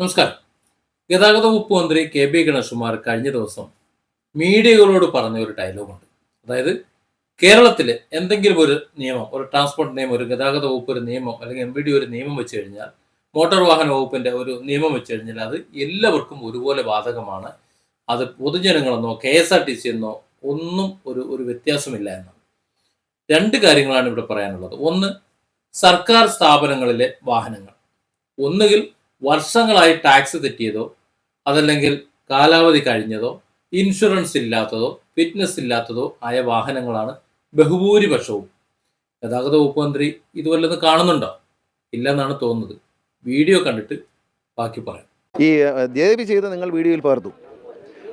നമസ്കാരം. ഗതാഗത വകുപ്പ് മന്ത്രി കെ ബി ഗണേഷ്കുമാർ കഴിഞ്ഞ ദിവസം മീഡിയകളോട് പറഞ്ഞ ഒരു ഡയലോഗുണ്ട് അതായത് കേരളത്തിൽ എന്തെങ്കിലും ഒരു നിയമം ഒരു ട്രാൻസ്പോർട്ട് നിയമം ഒരു ഗതാഗത വകുപ്പ് ഒരു നിയമം അല്ലെങ്കിൽ എം ഒരു നിയമം വെച്ച് കഴിഞ്ഞാൽ മോട്ടോർ വാഹന വകുപ്പിന്റെ ഒരു നിയമം വെച്ച് കഴിഞ്ഞാൽ അത് എല്ലാവർക്കും ഒരുപോലെ ബാധകമാണ്. അത് പൊതുജനങ്ങളെന്നോ K S R T C എന്നോ ഒന്നും ഒരു ഒരു വ്യത്യാസമില്ല എന്നാണ്. രണ്ട് കാര്യങ്ങളാണ് ഇവിടെ പറയാനുള്ളത്. ഒന്ന് സർക്കാർ സ്ഥാപനങ്ങളിലെ വാഹനങ്ങൾ. ഒന്നുകിൽ വർഷങ്ങളായി ടാക്സ് തെറ്റിയതോ അതല്ലെങ്കിൽ കാലാവധി കഴിഞ്ഞതോ ഇൻഷുറൻസ് ഇല്ലാത്തതോ ഫിറ്റ്നസ് ഇല്ലാത്തതോ ആയ വാഹനങ്ങളാണ് ബഹുഭൂരിപക്ഷവും. ഗതാഗത വകുപ്പ് മന്ത്രി ഇത് വല്ലതും കാണുന്നുണ്ടോ? ഇല്ലെന്നാണ് തോന്നുന്നത്. വീഡിയോ കണ്ടിട്ട് ബാക്കി പറയാം. ഈ ദേവി ചെയ്ത് നിങ്ങൾ വീഡിയോയിൽ പകർത്തു.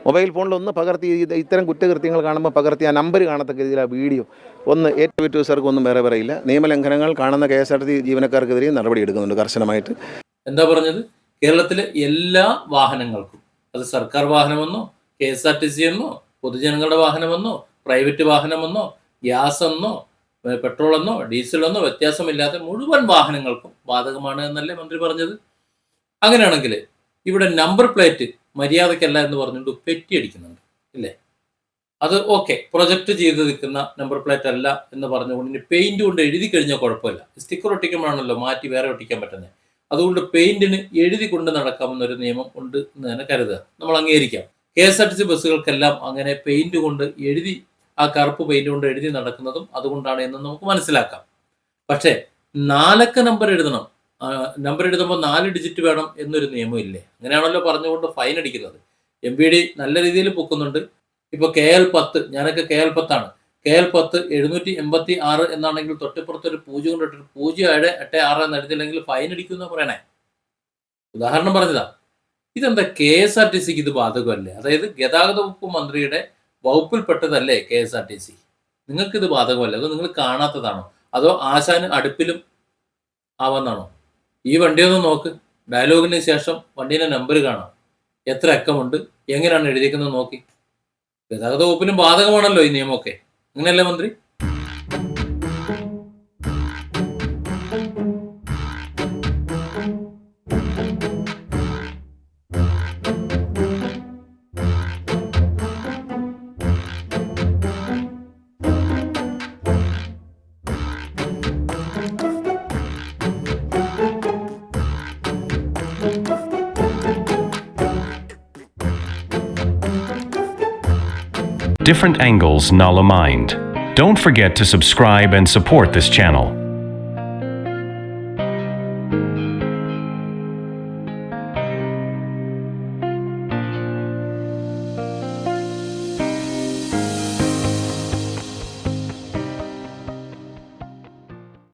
മൊബൈൽ ഫോണിൽ ഒന്ന് പകർത്തി ഇത് ഇത്തരം കുറ്റകൃത്യങ്ങൾ കാണുമ്പോൾ പകർത്തി ആ നമ്പർ കാണത്തക്ക രീതിയിൽ ആ വീഡിയോ ഒന്ന് ഏറ്റവും ഉദ്യോഗസ്ഥർക്ക് ഒന്നും വേറെ പറയില്ല. നിയമലംഘനങ്ങൾ കാണുന്ന കെ എസ് ആർ ടി ജീവനക്കാർക്കെതിരെയും നടപടി എടുക്കുന്നുണ്ട് കർശനമായിട്ട്. എന്താ പറഞ്ഞത്? കേരളത്തിലെ എല്ലാ വാഹനങ്ങൾക്കും അത് സർക്കാർ വാഹനമെന്നോ K S R T C എന്നോ പൊതുജനങ്ങളുടെ വാഹനമെന്നോ പ്രൈവറ്റ് വാഹനമെന്നോ ഗ്യാസ് എന്നോ പെട്രോൾ എന്നോ ഡീസൽ എന്നോ വ്യത്യാസമില്ലാത്ത മുഴുവൻ വാഹനങ്ങൾക്കും ബാധകമാണ് എന്നല്ലേ മന്ത്രി പറഞ്ഞത്? അങ്ങനെയാണെങ്കിൽ ഇവിടെ നമ്പർ പ്ലേറ്റ് മര്യാദക്കല്ല എന്ന് പറഞ്ഞുകൊണ്ട് പെറ്റി അടിക്കുന്നുണ്ട് ഇല്ലേ? അത് ഓക്കെ പ്രൊജക്ട് ചെയ്ത് നിൽക്കുന്ന നമ്പർ പ്ലേറ്റ് അല്ല എന്ന് പറഞ്ഞുകൊണ്ട് ഇനി പെയിന്റ് കൊണ്ട് എഴുതി കഴിഞ്ഞാൽ കുഴപ്പമില്ല. സ്റ്റിക്കർ ഒട്ടിക്കുമ്പോഴാണല്ലോ മാറ്റി വേറെ ഒട്ടിക്കാൻ പറ്റുന്നത്. അതുകൊണ്ട് പെയിന്റിന് എഴുതി കൊണ്ട് നടക്കാമെന്നൊരു നിയമം ഉണ്ട് എന്ന് തന്നെ കരുതുക. നമ്മൾ അംഗീകരിക്കാം. K S R T C ബസ്സുകൾക്കെല്ലാം അങ്ങനെ പെയിന്റ് കൊണ്ട് എഴുതി ആ കറുപ്പ് പെയിന്റ് കൊണ്ട് എഴുതി നടക്കുന്നതും അതുകൊണ്ടാണ് എന്ന് നമുക്ക് മനസ്സിലാക്കാം. പക്ഷേ നാലക്ക നമ്പർ എഴുതണം. നമ്പർ എഴുതുമ്പോൾ നാല് ഡിജിറ്റ് വേണം എന്നൊരു നിയമം ഇല്ലേ? അങ്ങനെയാണല്ലോ പറഞ്ഞുകൊണ്ട് ഫൈൻ അടിക്കുന്നത്. എം ബി ഡി നല്ല രീതിയിൽ പൊക്കുന്നുണ്ട്. ഇപ്പൊ കെ എൽ പത്ത് ഞാനൊക്കെ കെ എൽ പത്താണ്. കെ എൽ പത്ത് എഴുന്നൂറ്റി എൺപത്തി ആറ് എന്നാണെങ്കിൽ തൊട്ടിപ്പുറത്ത് ഒരു പൂജ്യം കൊണ്ടിട്ട് പൂജ്യം ഏഴ് എട്ട് ആറ് എന്ന് എടുത്തില്ലെങ്കിൽ ഫൈൻ അടിക്കുന്ന പറയണേ. ഉദാഹരണം പറഞ്ഞതാ. ഇതെന്താ? കെ എസ് ആർ ടി സിക്ക് ഇത് ബാധകമല്ലേ? അതായത് ഗതാഗത വകുപ്പ് മന്ത്രിയുടെ വകുപ്പിൽപ്പെട്ടതല്ലേ K S R T C? നിങ്ങൾക്ക് ഇത് ബാധകമല്ലേ? അതോ നിങ്ങൾ കാണാത്തതാണോ? അതോ ആശാന് അടുപ്പിലും ആവാന്നാണോ? ഈ വണ്ടി ഒന്ന് നോക്ക്. ഡയലോഗിന് ശേഷം വണ്ടീന്റെ നമ്പർ കാണാം. എത്ര അക്കമുണ്ട്? എങ്ങനെയാണ് എഴുതിയിരിക്കുന്നത് നോക്കി. ഗതാഗത വകുപ്പിനും ബാധകമാണല്ലോ ഈ നിയമമൊക്കെ. അങ്ങനെയല്ലേ മന്ത്രി? Different angles Nala Mind. Don't forget to subscribe and support this channel.